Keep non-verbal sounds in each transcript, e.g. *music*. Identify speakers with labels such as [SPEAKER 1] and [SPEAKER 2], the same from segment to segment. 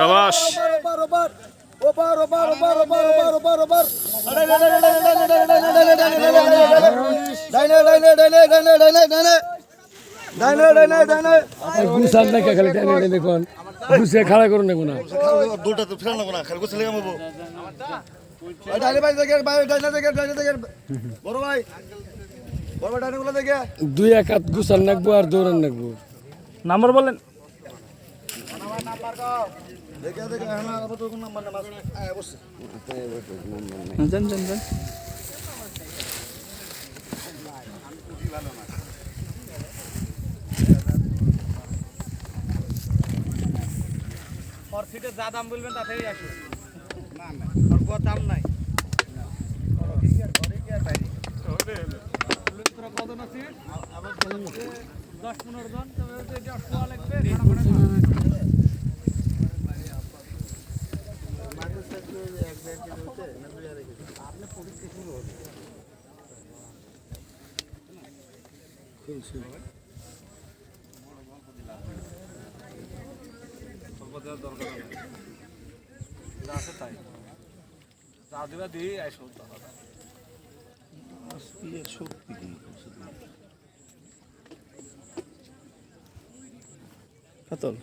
[SPEAKER 1] সাবাস।
[SPEAKER 2] খাড়া করে
[SPEAKER 3] দুটা
[SPEAKER 2] দুই এক হাত গুছান নাকবো আর দৌড়ান নাকবো।
[SPEAKER 1] নাম্বার বলেন। যান যান যান। ফর ফিটে যা দাম বলবেন তাতেই আসবে। না না ওর দাম নাই। কত আছে দশ পনেরো জন। তবে এটা লাগবে। আছে তাই যা দেবা দিয়ে আইসো শক্তি Atol.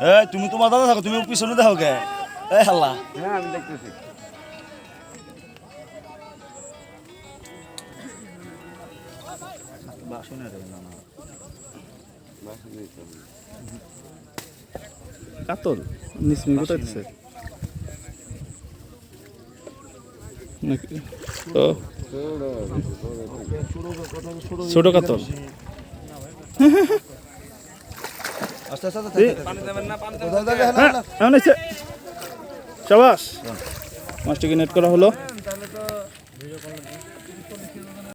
[SPEAKER 3] এই তুমি তোমার দাদা থাকো তুমি পিছনে দেখো কে? এই হাল্লা।
[SPEAKER 1] কাতল নিসমি কোথায় দিছে নাকি? ছোট কাতল। *laughs* সাবাস। মাছটিকে নেট করা হলো।